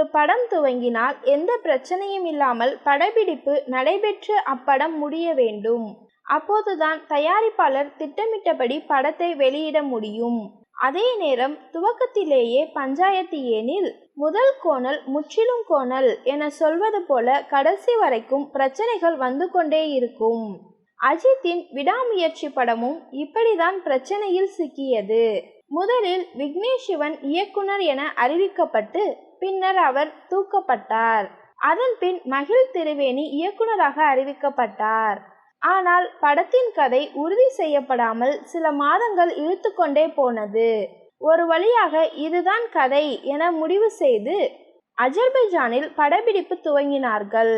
ஒரு படம் துவங்கினால் எந்த பிரச்சனையும் இல்லாமல் படப்பிடிப்பு நடைபெற்று அப்படம் முடிய வேண்டும். அப்போதுதான் தயாரிப்பாளர் திட்டமிட்டபடி படத்தை வெளியிட முடியும். அதே நேரம் துவக்கத்திலேயே பஞ்சாயத்து ஏனில் முதல் கோணல் முற்றிலும் கோணல் என சொல்வது போல கடைசி வரைக்கும் பிரச்சனைகள் வந்து கொண்டே இருக்கும். அஜித்தின் விடாமுயற்சி படமும் இப்படிதான் பிரச்சனையில் சிக்கியது. முதலில் விக்னேஷ் சிவன் இயக்குனர் என அறிவிக்கப்பட்டு பின்னர் அவர் தூக்கப்பட்டார். அதன் பின் மகிழ் திருவேணி இயக்குனராக அறிவிக்கப்பட்டார். ஆனால் படத்தின் கதை உறுதி செய்யப்படாமல் சில மாதங்கள் இழுத்து கொண்டே போனது. ஒரு வழியாக இதுதான் கதை என முடிவு செய்து அஜர்பைஜானில் படப்பிடிப்பு துவங்கினார்கள்.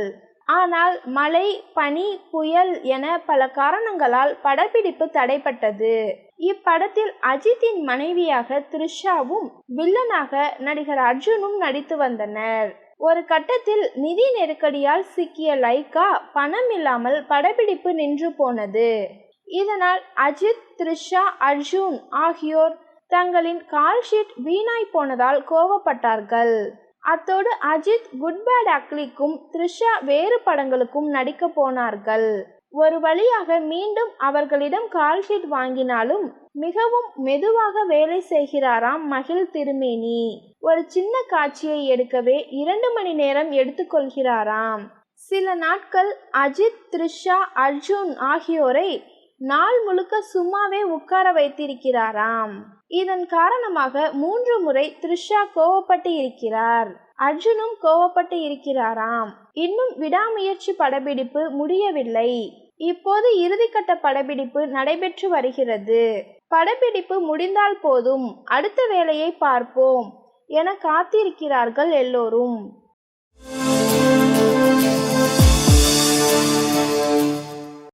ஆனால் மழை பனி புயல் என பல காரணங்களால் படப்பிடிப்பு தடைப்பட்டது. இப்படத்தில் அஜித்தின் மனைவியாக த்ரிஷாவும் வில்லனாக நடிகர் அர்ஜுனும் நடித்து வந்தனர். ஒரு கட்டத்தில் நிதி நெருக்கடியால் சிக்கிய லைகா பணம் இல்லாமல் படப்பிடிப்பு நின்று போனது. இதனால் அஜித் த்ரிஷா அர்ஜுன் ஆகியோர் தங்களின் கால்ஷீட் வீணாய் போனதால் கோவப்பட்டார்கள். அத்தோடு அஜித் குட் பேட் அக்லிக்கும் த்ரிஷா வேறு படங்களுக்கும் நடிக்க போனார்கள். ஒரு வழியாக மீண்டும் அவர்களிடம் கால்ஷீட் வாங்கினாலும் மிகவும் மெதுவாக வேலை செய்கிறாராம் மகிழ் திருமேனி. ஒரு சின்ன காட்சியை எடுக்கவே இரண்டு மணி நேரம் எடுத்துக்கொள்கிறாராம். சில நாட்கள் அஜித் த்ரிஷா அர்ஜுன் ஆகியோரை நாள் முழுக்க சும்மாவே உட்கார வைத்திருக்கிறாராம். இதன் காரணமாக மூன்று முறை த்ரிஷா கோவப்பட்டு இருக்கிறார். அர்ஜுனும் கோவப்பட்டு இருக்கிறாராம். இன்னும் விடாமுயற்சி படப்பிடிப்பு முடியவில்லை. இப்போது இறுதிக்கட்ட படப்பிடிப்பு நடைபெற்று வருகிறது. படப்பிடிப்பு முடிந்தால் போதும். அடுத்த வேலையை பார்ப்போம். என காத்திருக்கிறார்கள் எல்லோரும்.